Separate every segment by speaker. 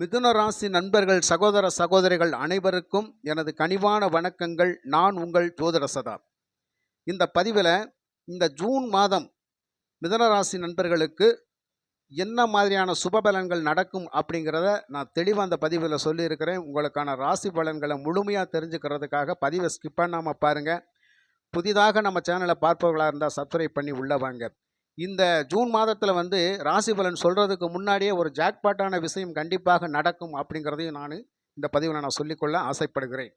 Speaker 1: மிதுன ராசி நண்பர்கள் சகோதர சகோதரிகள் அனைவருக்கும் எனது கனிவான வணக்கங்கள் நான் உங்கள் ஜோதரசதா இந்த பதிவில் இந்த ஜூன் மாதம் மிதுன ராசி நண்பர்களுக்கு என்ன மாதிரியான சுப பலன்கள் நடக்கும் அப்படிங்கிறத நான் தெளிவாக அந்த பதிவில் சொல்லியிருக்கிறேன் உங்களுக்கான ராசி பலன்களை முழுமையாக தெரிஞ்சுக்கிறதுக்காக பதிவை ஸ்கிப் பண்ணாமல் பாருங்கள் புதிதாக நம்ம சேனலை பார்ப்பவர்களாக இருந்தால் சப்ஸ்கிரைப் பண்ணி உள்ளே வாங்க இந்த ஜூன் மாதத்தில் வந்து ராசி பலன் சொல்கிறதுக்கு முன்னாடியே ஒரு ஜாக்பாட்டான விஷயம் கண்டிப்பாக நடக்கும் அப்படிங்கிறதையும் நான் இந்த பதிவில் நான் சொல்லிக்கொள்ள ஆசைப்படுகிறேன்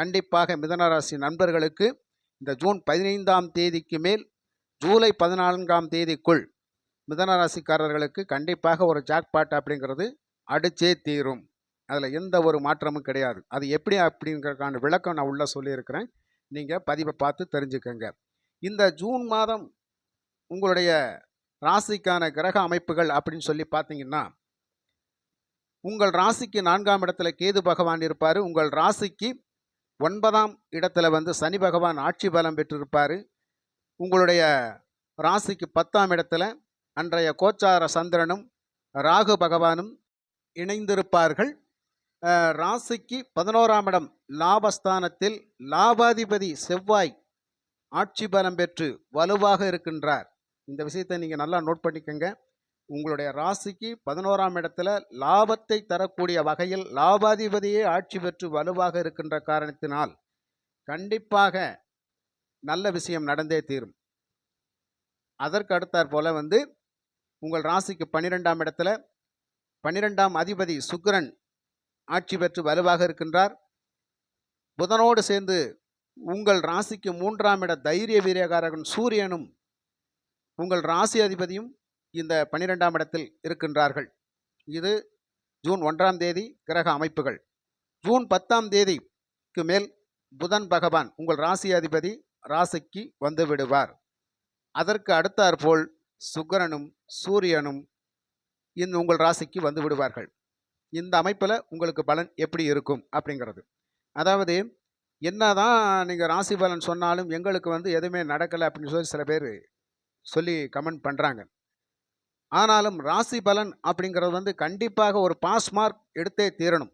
Speaker 1: கண்டிப்பாக மிதனராசி நண்பர்களுக்கு இந்த ஜூன் பதினைந்தாம் தேதிக்கு மேல் ஜூலை பதினான்காம் தேதிக்குள் மிதனராசிக்காரர்களுக்கு கண்டிப்பாக ஒரு ஜாக்பாட் அப்படிங்கிறது அடிச்சே தீரும் அதில் எந்த ஒரு மாற்றமும் கிடையாது அது எப்படி அப்படிங்கிறதுக்கான விளக்கம் நான் உள்ளே சொல்லியிருக்கிறேன் நீங்கள் பதிவை பார்த்து தெரிஞ்சுக்கோங்க இந்த ஜூன் மாதம் உங்களுடைய ராசிக்கான கிரக அமைப்புகள் அப்படின்னு சொல்லி பார்த்தீங்கன்னா உங்கள் ராசிக்கு நான்காம் இடத்துல கேது பகவான் இருப்பார் உங்கள் ராசிக்கு ஒன்பதாம் இடத்துல வந்து சனி பகவான் ஆட்சி பலம் பெற்றிருப்பார் உங்களுடைய ராசிக்கு பத்தாம் இடத்துல அன்றைய கோச்சார சந்திரனும் ராகு பகவானும் இணைந்திருப்பார்கள் ராசிக்கு பதினோராம் இடம் லாபஸ்தானத்தில் லாபாதிபதி செவ்வாய் ஆட்சி பலம் பெற்று வலுவாக இருக்கின்றார் இந்த விஷயத்தை நீங்கள் நல்லா நோட் பண்ணிக்கோங்க உங்களுடைய ராசிக்கு பதினோராம் இடத்துல லாபத்தை தரக்கூடிய வகையில் லாபாதிபதியே ஆட்சி பெற்று வலுவாக இருக்கின்ற காரணத்தினால் கண்டிப்பாக நல்ல விஷயம் நடந்தே தீரும் அதற்கு அடுத்தாற் போல் வந்து உங்கள் ராசிக்கு பன்னிரெண்டாம் இடத்துல பன்னிரெண்டாம் அதிபதி சுக்கரன் ஆட்சி பெற்று வலுவாக இருக்கின்றார் புதனோடு சேர்ந்து உங்கள் ராசிக்கு மூன்றாம் இட தைரிய வீரகாரகன் சூரியனும் உங்கள் ராசி அதிபதியும் இந்த பன்னிரெண்டாம் இடத்தில் இருக்கின்றார்கள் இது ஜூன் ஒன்றாம் தேதி கிரக அமைப்புகள் ஜூன் பத்தாம் தேதிக்கு மேல் புதன் பகவான் உங்கள் ராசி அதிபதி ராசிக்கு வந்து விடுவார் அதற்கு அடுத்தாற்போல் சுக்கரனும் சூரியனும் இந்த உங்கள் ராசிக்கு வந்து விடுவார்கள் இந்த அமைப்பில் உங்களுக்கு பலன் எப்படி இருக்கும் அப்படிங்கிறது அதாவது என்ன தான் நீங்கள் ராசி பலன் சொன்னாலும் எங்களுக்கு வந்து எதுவுமே நடக்கலை அப்படின்னு சொல்லி சில பேர் சொல்லி கமெண்ட் பண்ணுறாங்க ஆனாலும் ராசி பலன் அப்படிங்கிறது வந்து கண்டிப்பாக ஒரு பாஸ் மார்க் எடுத்தே தீரணும்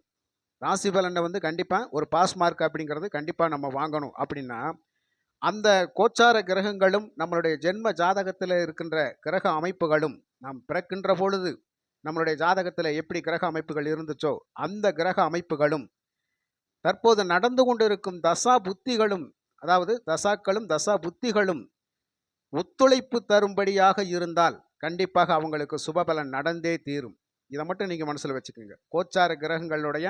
Speaker 1: ராசி பலனை வந்து கண்டிப்பாக ஒரு பாஸ் மார்க் அப்படிங்கிறது கண்டிப்பாக நம்ம வாங்கணும் அப்படின்னா அந்த கோச்சார கிரகங்களும் நம்மளுடைய ஜென்ம ஜாதகத்தில் இருக்கின்ற கிரக அமைப்புகளும் நாம் பிறக்கின்ற பொழுது நம்மளுடைய ஜாதகத்தில் எப்படி கிரக அமைப்புகள் இருந்துச்சோ அந்த கிரக அமைப்புகளும் தற்போது நடந்து கொண்டிருக்கும் தசா புத்திகளும் அதாவது தசாக்களும் தசா புத்திகளும் ஒத்துழைப்பு தரும்படியாக இருந்தால் கண்டிப்பாக அவங்களுக்கு சுபபலன் நடந்தே தீரும் இதை மட்டும் நீங்கள் மனசில் வச்சுக்கோங்க கோச்சார கிரகங்களுடைய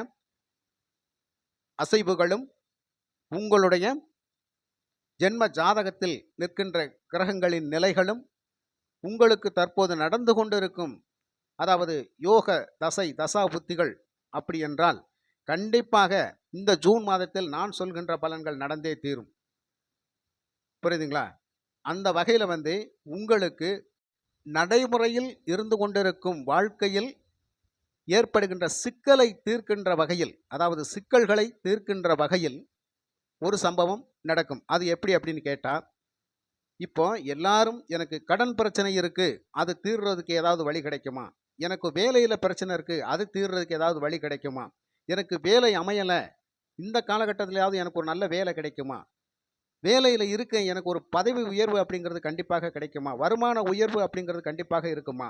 Speaker 1: அசைவுகளும் உங்களுடைய ஜென்ம ஜாதகத்தில் நிற்கின்ற கிரகங்களின் நிலைகளும் உங்களுக்கு தற்போது நடந்து கொண்டிருக்கும் அதாவது யோக தசை தசா புத்திகள் அப்படி என்றால் கண்டிப்பாக இந்த ஜூன் மாதத்தில் நான் சொல்கின்ற பலன்கள் நடந்தே தீரும் புரியுதுங்களா அந்த வகையில் வந்து உங்களுக்கு நடைமுறையில் இருந்து கொண்டிருக்கும் வாழ்க்கையில் ஏற்படுகின்ற சிக்கலை தீர்க்கின்ற வகையில் அதாவது சிக்கல்களை தீர்க்கின்ற வகையில் ஒரு சம்பவம் நடக்கும் அது எப்படி அப்படின்னு கேட்டால் இப்போ எல்லாரும் எனக்கு கடன் பிரச்சனை இருக்குது அது தீர்றதுக்கு ஏதாவது வழி கிடைக்குமா எனக்கு வேலையில் பிரச்சனை இருக்குது அது தீர்றதுக்கு ஏதாவது வழி கிடைக்குமா எனக்கு வேலை அமையலை இந்த காலகட்டத்திலையாவது எனக்கு ஒரு நல்ல வேலை கிடைக்குமா வேலையில் இருக்கேன் எனக்கு ஒரு பதவி உயர்வு அப்படிங்கிறது கண்டிப்பாக கிடைக்குமா வருமான உயர்வு அப்படிங்கிறது கண்டிப்பாக இருக்குமா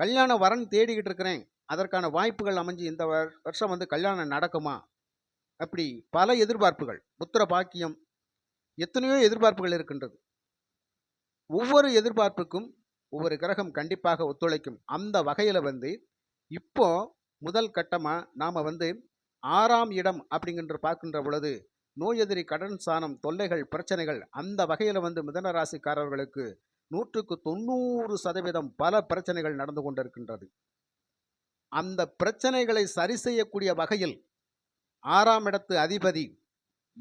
Speaker 1: கல்யாண வரன் தேடிக்கிட்டு இருக்கிறேன் அதற்கான வாய்ப்புகள் அமைஞ்சு இந்த வருஷம் வந்து கல்யாணம் நடக்குமா அப்படி பல எதிர்பார்ப்புகள் புத்திர பாக்கியம் எத்தனையோ எதிர்பார்ப்புகள் இருக்கின்றது ஒவ்வொரு எதிர்பார்ப்புக்கும் ஒவ்வொரு கிரகம் கண்டிப்பாக ஒத்துழைக்கும் அந்த வகையில் வந்து இப்போ முதல் கட்டமாக நாம் வந்து ஆறாம் இடம் அப்படிங்கின்ற பார்க்கின்ற பொழுது நோய் எதிரி கடன் சாணம் தொல்லைகள் பிரச்சனைகள் அந்த வகையில் வந்து மிதனராசிக்காரர்களுக்கு நூற்றுக்கு தொண்ணூறு சதவீதம் பல பிரச்சனைகள் நடந்து கொண்டிருக்கின்றது அந்த பிரச்சனைகளை சரி செய்யக்கூடிய வகையில் ஆறாம் இடத்து அதிபதி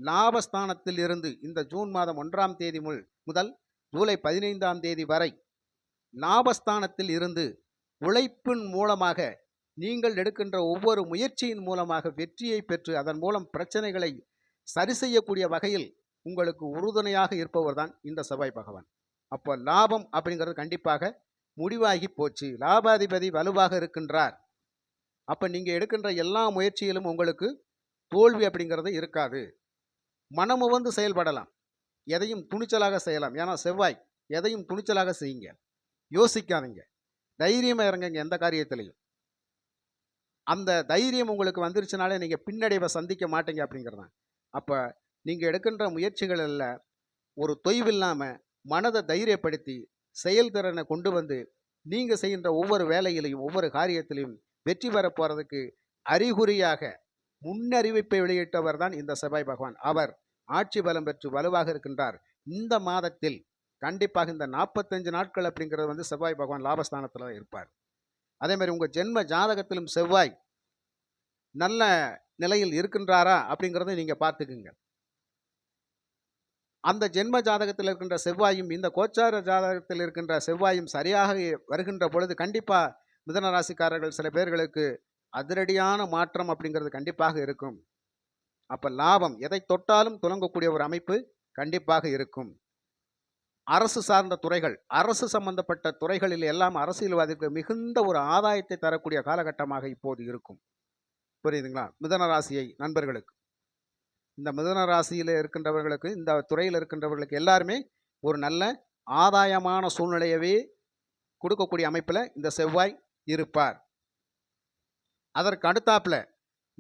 Speaker 1: லாபஸ்தானத்தில் இருந்து இந்த ஜூன் மாதம் ஒன்றாம் தேதி முல் முதல் ஜூலை பதினைந்தாம் தேதி வரை லாபஸ்தானத்தில் இருந்து உழைப்பின் மூலமாக நீங்கள் எடுக்கின்ற ஒவ்வொரு முயற்சியின் மூலமாக வெற்றியை பெற்று அதன் மூலம் பிரச்சனைகளை சரி செய்யக்கூடிய வகையில் உங்களுக்கு உறுதுணையாக இருப்பவர் தான் இந்த செவ்வாய் பகவான் அப்போ லாபம் அப்படிங்கிறது கண்டிப்பாக முடிவாகி போச்சு லாபாதிபதி வலுவாக இருக்கின்றார் அப்போ நீங்கள் எடுக்கின்ற எல்லா முயற்சியிலும் உங்களுக்கு தோல்வி அப்படிங்கிறது இருக்காது மனமு வந்து செயல்படலாம் எதையும் துணிச்சலாக செய்யலாம் ஏன்னா செவ்வாய் எதையும் துணிச்சலாக செய்யுங்க யோசிக்காதீங்க தைரியமாக இறங்குங்க எந்த காரியத்திலையும் அந்த தைரியம் உங்களுக்கு வந்துருச்சுனாலே நீங்கள் பின்னடைவை சந்திக்க மாட்டீங்க அப்படிங்கிறதான் அப்போ நீங்கள் எடுக்கின்ற முயற்சிகளில் ஒரு தொய்வில்லாமல் மனதை தைரியப்படுத்தி செயல்திறனை கொண்டு வந்து நீங்கள் செய்கின்ற ஒவ்வொரு வேலையிலையும் ஒவ்வொரு காரியத்திலையும் வெற்றி பெற போகிறதுக்கு அறிகுறியாக முன்னறிவிப்பை வெளியிட்டவர் தான் இந்த செவ்வாய் பகவான் அவர் ஆட்சி பலம் பெற்று வலுவாக இருக்கின்றார் இந்த மாதத்தில் கண்டிப்பாக இந்த நாற்பத்தஞ்சு நாட்கள் அப்படிங்கிறது வந்து செவ்வாய் பகவான் லாபஸ்தானத்தில் இருப்பார் அதேமாதிரி உங்கள் ஜென்ம ஜாதகத்திலும் செவ்வாய் நல்ல நிலையில் இருக்கின்றாரா அப்படிங்கிறத நீங்கள் பார்த்துக்குங்க அந்த ஜென்ம ஜாதகத்தில் இருக்கின்ற செவ்வாயும் இந்த கோச்சார ஜாதகத்தில் இருக்கின்ற செவ்வாயும் சரியாக வருகின்ற பொழுது கண்டிப்பாக மிதனராசிக்காரர்கள் சில பேர்களுக்கு அதிரடியான மாற்றம் அப்படிங்கிறது கண்டிப்பாக இருக்கும் அப்போ லாபம் எதை தொட்டாலும் துலங்கக்கூடிய ஒரு அமைப்பு கண்டிப்பாக இருக்கும் அரசு சார்ந்த துறைகள் அரசு சம்பந்தப்பட்ட துறைகளில் எல்லாம் அரசியல்வாதிக்கு மிகுந்த ஒரு ஆதாயத்தை தரக்கூடிய காலகட்டமாக இப்போது இருக்கும் புரியுதுங்களா மிதன ராசியை நண்பர்களுக்கு இந்த மிதன ராசியில் இருக்கின்றவர்களுக்கு இந்த துறையில் இருக்கின்றவர்களுக்கு எல்லாருமே ஒரு நல்ல ஆதாயமான சூழ்நிலையவே கொடுக்கக்கூடிய அமைப்பில் இந்த செவ்வாய் இருப்பார் அதற்கு அடுத்தாப்பில்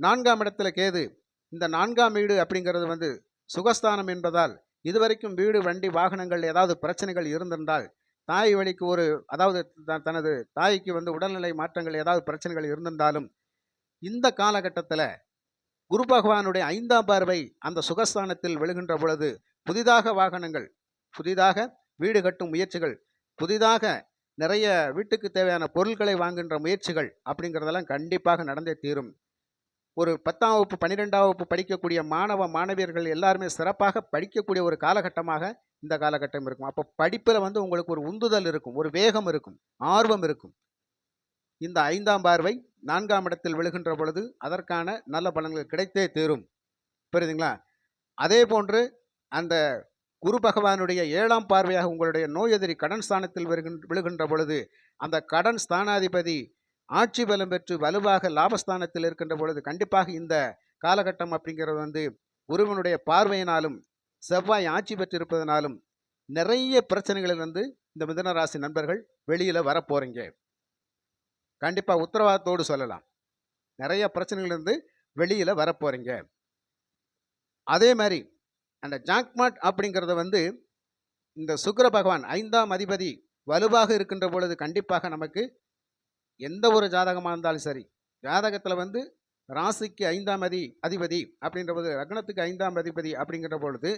Speaker 1: நான்காம் இடத்துல கேது இந்த நான்காம் வீடு அப்படிங்கிறது வந்து சுகஸ்தானம் என்பதால் இதுவரைக்கும் வீடு வண்டி வாகனங்கள் ஏதாவது பிரச்சனைகள் இருந்திருந்தால் தாய் வழிக்கு ஒரு அதாவது தனது தாய்க்கு வந்து உடல்நிலை மாற்றங்கள் ஏதாவது பிரச்சனைகள் இருந்திருந்தாலும் இந்த காலகட்டத்தில் குரு பகவானுடைய ஐந்தாம் பார்வை அந்த சுகஸ்தானத்தில் விழுகின்ற பொழுது புதிதாக வாகனங்கள் புதிதாக வீடு கட்டும் முயற்சிகள் புதிதாக நிறைய வீட்டுக்கு தேவையான பொருட்களை வாங்குகின்ற முயற்சிகள் அப்படிங்கிறதெல்லாம் கண்டிப்பாக நடந்தே தீரும் ஒரு பத்தாம் வகுப்பு பன்னிரெண்டாம் வகுப்பு படிக்கக்கூடிய மாணவ மாணவியர்கள் எல்லாருமே சிறப்பாக படிக்கக்கூடிய ஒரு காலகட்டமாக இந்த காலகட்டம் இருக்கும் அப்போ படிப்பில் வந்து உங்களுக்கு ஒரு உந்துதல் இருக்கும் ஒரு வேகம் இருக்கும் ஆர்வம் இருக்கும் இந்த ஐந்தாம் பார்வை நான்காம் இடத்தில் விழுகின்ற பொழுது அதற்கான நல்ல பலன்கள் கிடைத்தே தீரும் புரியுதுங்களா அதே போன்று அந்த குரு பகவானுடைய ஏழாம் பார்வையாக உங்களுடைய நோய் எதிரி கடன் ஸ்தானத்தில் விழுகின்ற பொழுது அந்த கடன் ஸ்தானாதிபதி ஆட்சி பலம் பெற்று வலுவாக லாபஸ்தானத்தில் இருக்கின்ற பொழுது கண்டிப்பாக இந்த காலகட்டம் அப்படிங்கிறது வந்து குருவனுடைய பார்வையினாலும் செவ்வாய் ஆட்சி பெற்றிருப்பதனாலும் நிறைய பிரச்சனைகளில் வந்து இந்த மிதனராசி நண்பர்கள் வெளியில் வரப்போகிறீங்க கண்டிப்பாக உத்தரவாதத்தோடு சொல்லலாம் நிறைய பிரச்சனைகள்லேருந்து வெளியில் வரப்போகிறீங்க அதே மாதிரி அந்த ஜாக்மாட் அப்படிங்கிறத வந்து இந்த சுக்கர பகவான் ஐந்தாம் அதிபதி வலுவாக இருக்கின்ற பொழுது கண்டிப்பாக நமக்கு எந்த ஒரு ஜாதகமாக இருந்தாலும் சரி ஜாதகத்தில் வந்து ராசிக்கு ஐந்தாம் அதி அதிபதி அப்படின்ற போது ரக்னத்துக்கு ஐந்தாம் அதிபதி அப்படிங்கிற பொழுது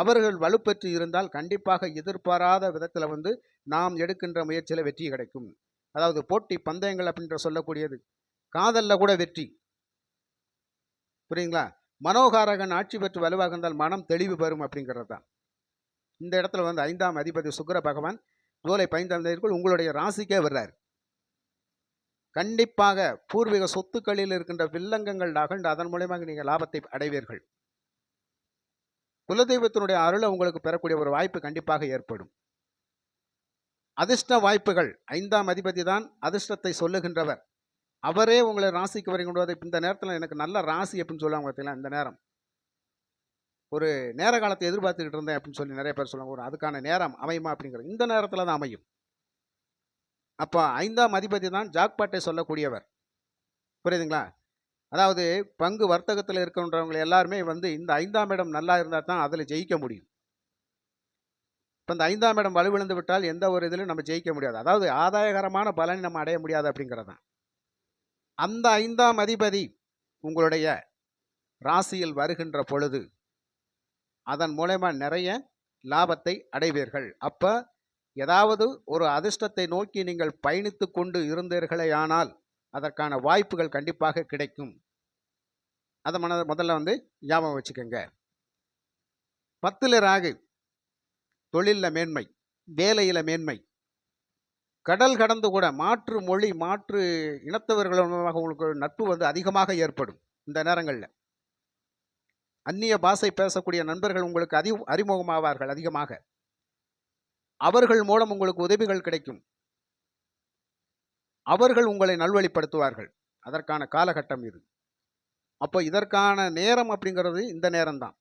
Speaker 1: அவர்கள் வலுப்பெற்று இருந்தால் கண்டிப்பாக எதிர்பாராத விதத்தில் வந்து நாம் எடுக்கின்ற முயற்சியில் வெற்றி கிடைக்கும் அதாவது போட்டி பந்தயங்கள் அப்படின்ற சொல்லக்கூடியது காதலில் கூட வெற்றி புரியுங்களா மனோகாரகன் ஆட்சி பெற்று வலுவாக இருந்தால் மனம் தெளிவு பெறும் அப்படிங்கிறது தான் இந்த இடத்துல வந்து ஐந்தாம் அதிபதி சுக்கர பகவான் ஜூலை பதினைந்தாம் தேதிக்குள் உங்களுடைய ராசிக்கே வர்றார் கண்டிப்பாக பூர்வீக சொத்துக்களில் இருக்கின்ற வில்லங்கங்கள் அகண்டு அதன் மூலயமாக நீங்கள் லாபத்தை அடைவீர்கள் குலதெய்வத்தினுடைய அருளை உங்களுக்கு பெறக்கூடிய ஒரு வாய்ப்பு கண்டிப்பாக ஏற்படும் அதிர்ஷ்ட வாய்ப்புகள் ஐந்தாம் அதிபதி தான் அதிர்ஷ்டத்தை சொல்லுகின்றவர் அவரே உங்களை ராசிக்கு வருகின்றதை இந்த நேரத்தில் எனக்கு நல்ல ராசி அப்படின்னு சொல்லுவாங்க பார்த்தீங்களா இந்த நேரம் ஒரு நேர காலத்தை எதிர்பார்த்துக்கிட்டு இருந்தேன் அப்படின்னு சொல்லி நிறைய பேர் சொல்லுவாங்க ஒரு அதுக்கான நேரம் அமையுமா அப்படிங்கிறது இந்த நேரத்தில் தான் அமையும் அப்போ ஐந்தாம் அதிபதி தான் ஜாக்பாட்டை சொல்லக்கூடியவர் புரியுதுங்களா அதாவது பங்கு வர்த்தகத்தில் இருக்கின்றவங்க எல்லாருமே வந்து இந்த ஐந்தாம் இடம் நல்லா இருந்தால் தான் அதில் ஜெயிக்க முடியும் இப்போ இந்த ஐந்தாம் இடம் வலுவிழந்து விட்டால் எந்த ஒரு இதிலும் நம்ம ஜெயிக்க முடியாது அதாவது ஆதாயகரமான பலனை நம்ம அடைய முடியாது அப்படிங்கிறது அந்த ஐந்தாம் அதிபதி உங்களுடைய ராசியில் வருகின்ற பொழுது அதன் மூலயமா நிறைய லாபத்தை அடைவீர்கள் அப்போ ஏதாவது ஒரு அதிர்ஷ்டத்தை நோக்கி நீங்கள் பயணித்து கொண்டு ஆனால் அதற்கான வாய்ப்புகள் கண்டிப்பாக கிடைக்கும் அதை மன முதல்ல வந்து ஞாபகம் வச்சுக்கோங்க பத்தில் ராகு தொழிலில் மேன்மை வேலையில் மேன்மை கடல் கடந்து கூட மாற்று மொழி மாற்று இனத்தவர்களாக உங்களுக்கு நட்பு வந்து அதிகமாக ஏற்படும் இந்த நேரங்களில் அந்நிய பாஷை பேசக்கூடிய நண்பர்கள் உங்களுக்கு அதி அறிமுகமாவார்கள் அதிகமாக அவர்கள் மூலம் உங்களுக்கு உதவிகள் கிடைக்கும் அவர்கள் உங்களை நல்வழிப்படுத்துவார்கள் அதற்கான காலகட்டம் இது அப்போ இதற்கான நேரம் அப்படிங்கிறது இந்த நேரம்தான்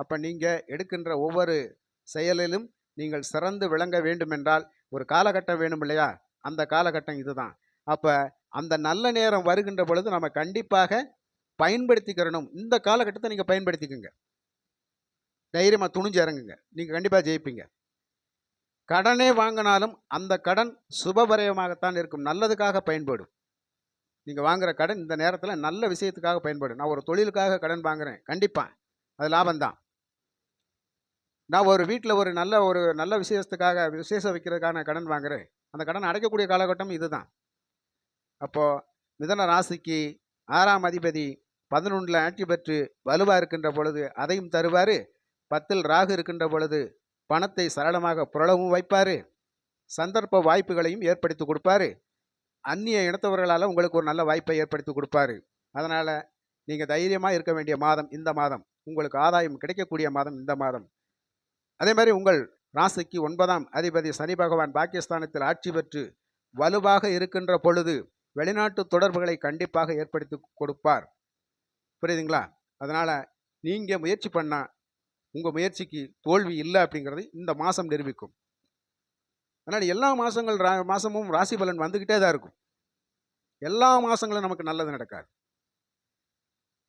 Speaker 1: அப்போ நீங்கள் எடுக்கின்ற ஒவ்வொரு செயலிலும் நீங்கள் சிறந்து விளங்க வேண்டுமென்றால் ஒரு காலகட்டம் வேணும் இல்லையா அந்த காலகட்டம் இதுதான் அப்போ அந்த நல்ல நேரம் வருகின்ற பொழுது நம்ம கண்டிப்பாக பயன்படுத்திக்கிறணும் இந்த காலகட்டத்தை நீங்கள் பயன்படுத்திக்கோங்க தைரியமாக துணிஞ்சு இறங்குங்க நீங்கள் கண்டிப்பாக ஜெயிப்பீங்க கடனே வாங்கினாலும் அந்த கடன் சுபபரயமாகத்தான் இருக்கும் நல்லதுக்காக பயன்படும் நீங்கள் வாங்குகிற கடன் இந்த நேரத்தில் நல்ல விஷயத்துக்காக பயன்படும் நான் ஒரு தொழிலுக்காக கடன் வாங்குகிறேன் கண்டிப்பாக அது லாபம்தான் நான் ஒரு வீட்டில் ஒரு நல்ல ஒரு நல்ல விசேஷத்துக்காக விசேஷம் வைக்கிறதுக்கான கடன் வாங்குறேன் அந்த கடன் அடைக்கக்கூடிய காலகட்டம் இதுதான் அப்போது மிதன ராசிக்கு ஆறாம் அதிபதி பதினொன்றில் ஆட்சி பெற்று வலுவாக இருக்கின்ற பொழுது அதையும் தருவார் பத்தில் ராகு இருக்கின்ற பொழுது பணத்தை சரளமாக புரளவும் வைப்பார் சந்தர்ப்ப வாய்ப்புகளையும் ஏற்படுத்தி கொடுப்பாரு அந்நிய இனத்தவர்களால் உங்களுக்கு ஒரு நல்ல வாய்ப்பை ஏற்படுத்தி கொடுப்பாரு அதனால் நீங்கள் தைரியமாக இருக்க வேண்டிய மாதம் இந்த மாதம் உங்களுக்கு ஆதாயம் கிடைக்கக்கூடிய மாதம் இந்த மாதம் அதே மாதிரி உங்கள் ராசிக்கு ஒன்பதாம் அதிபதி சனி பகவான் பாகிஸ்தானத்தில் ஆட்சி பெற்று வலுவாக இருக்கின்ற பொழுது வெளிநாட்டு தொடர்புகளை கண்டிப்பாக ஏற்படுத்தி கொடுப்பார் புரியுதுங்களா அதனால் நீங்கள் முயற்சி பண்ணால் உங்கள் முயற்சிக்கு தோல்வி இல்லை அப்படிங்கிறது இந்த மாதம் நிரூபிக்கும் அதனால் எல்லா மாதங்கள் ரா மாதமும் ராசி பலன் வந்துக்கிட்டே தான் இருக்கும் எல்லா மாதங்களும் நமக்கு நல்லது நடக்காது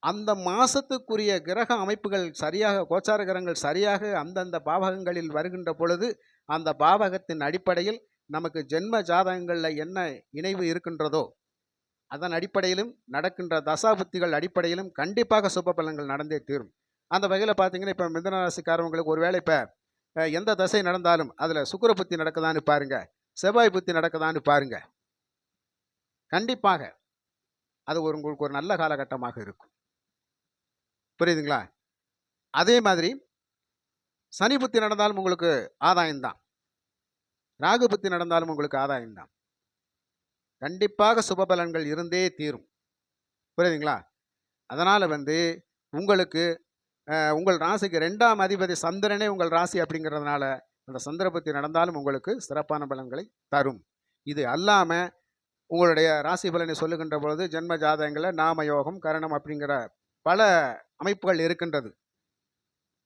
Speaker 1: அந்த மாதத்துக்குரிய கிரக அமைப்புகள் சரியாக கோச்சார கிரகங்கள் சரியாக அந்தந்த பாவகங்களில் வருகின்ற பொழுது அந்த பாவகத்தின் அடிப்படையில் நமக்கு ஜென்ம ஜாதகங்களில் என்ன இணைவு இருக்கின்றதோ அதன் அடிப்படையிலும் நடக்கின்ற தசாபுத்திகள் அடிப்படையிலும் கண்டிப்பாக சுப பலன்கள் நடந்தே தீரும் அந்த வகையில் பார்த்தீங்கன்னா இப்போ மிதனராசிக்காரவங்களுக்கு ஒருவேளை இப்போ எந்த தசை நடந்தாலும் அதில் சுக்கர புத்தி நடக்குதான்னு பாருங்கள் செவ்வாய் புத்தி நடக்குதான்னு பாருங்கள் கண்டிப்பாக அது ஒரு உங்களுக்கு ஒரு நல்ல காலகட்டமாக இருக்கும் புரியுதுங்களா அதே மாதிரி சனி புத்தி நடந்தாலும் உங்களுக்கு ஆதாயம்தான் ராகு புத்தி நடந்தாலும் உங்களுக்கு ஆதாயம்தான் கண்டிப்பாக சுபபலன்கள் இருந்தே தீரும் புரியுதுங்களா அதனால் வந்து உங்களுக்கு உங்கள் ராசிக்கு ரெண்டாம் அதிபதி சந்திரனே உங்கள் ராசி அப்படிங்கிறதுனால அந்த சந்திர புத்தி நடந்தாலும் உங்களுக்கு சிறப்பான பலன்களை தரும் இது அல்லாமல் உங்களுடைய ராசி பலனை சொல்லுகின்ற பொழுது ஜென்ம ஜாதகங்களை நாம யோகம் கரணம் அப்படிங்கிற பல அமைப்புகள் இருக்கின்றது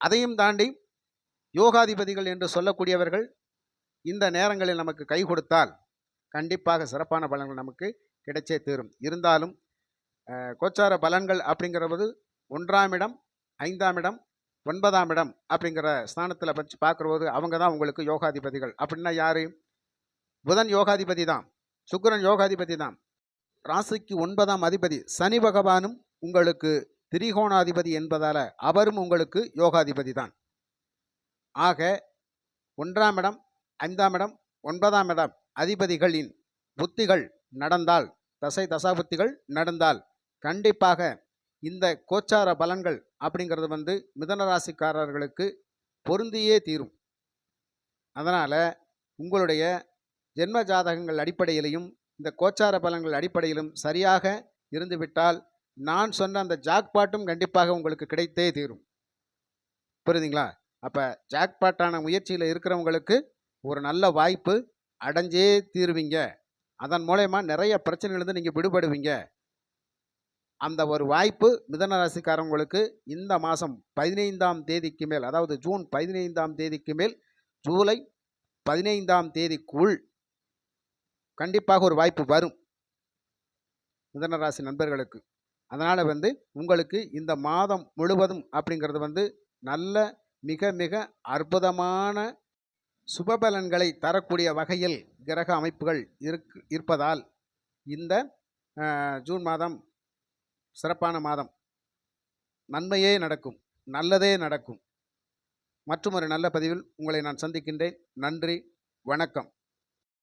Speaker 1: அதையும் தாண்டி யோகாதிபதிகள் என்று சொல்லக்கூடியவர்கள் இந்த நேரங்களில் நமக்கு கை கொடுத்தால் கண்டிப்பாக சிறப்பான பலன்கள் நமக்கு கிடைச்சே தீரும் இருந்தாலும் கோச்சார பலன்கள் அப்படிங்கிறபோது ஒன்றாம் இடம் ஐந்தாம் இடம் ஒன்பதாம் இடம் அப்படிங்கிற ஸ்தானத்தில் பற்றி பார்க்குறபோது அவங்க தான் உங்களுக்கு யோகாதிபதிகள் அப்படின்னா யார் புதன் யோகாதிபதி தான் சுக்கரன் யோகாதிபதி தான் ராசிக்கு ஒன்பதாம் அதிபதி சனி பகவானும் உங்களுக்கு திரிகோணாதிபதி என்பதால் அவரும் உங்களுக்கு யோகாதிபதி தான் ஆக ஒன்றாம் இடம் ஐந்தாம் இடம் ஒன்பதாம் இடம் அதிபதிகளின் புத்திகள் நடந்தால் தசை தசா புத்திகள் நடந்தால் கண்டிப்பாக இந்த கோச்சார பலன்கள் அப்படிங்கிறது வந்து மிதனராசிக்காரர்களுக்கு பொருந்தியே தீரும் அதனால் உங்களுடைய ஜென்ம ஜாதகங்கள் அடிப்படையிலையும் இந்த கோச்சார பலன்கள் அடிப்படையிலும் சரியாக இருந்துவிட்டால் நான் சொன்ன அந்த ஜாக்பாட்டும் கண்டிப்பாக உங்களுக்கு கிடைத்தே தீரும் புரியுதுங்களா அப்போ ஜாக்பாட்டான முயற்சியில் இருக்கிறவங்களுக்கு ஒரு நல்ல வாய்ப்பு அடைஞ்சே தீருவீங்க அதன் மூலயமா நிறைய பிரச்சனைகள்லேருந்து நீங்கள் விடுபடுவீங்க அந்த ஒரு வாய்ப்பு மிதன இந்த மாதம் பதினைந்தாம் தேதிக்கு மேல் அதாவது ஜூன் பதினைந்தாம் தேதிக்கு மேல் ஜூலை பதினைந்தாம் தேதிக்குள் கண்டிப்பாக ஒரு வாய்ப்பு வரும் மிதன ராசி நண்பர்களுக்கு அதனால் வந்து உங்களுக்கு இந்த மாதம் முழுவதும் அப்படிங்கிறது வந்து நல்ல மிக மிக அற்புதமான சுபபலன்களை தரக்கூடிய வகையில் கிரக அமைப்புகள் இருக் இருப்பதால் இந்த ஜூன் மாதம் சிறப்பான மாதம் நன்மையே நடக்கும் நல்லதே நடக்கும் மற்றும் ஒரு நல்ல பதிவில் உங்களை நான் சந்திக்கின்றேன் நன்றி வணக்கம்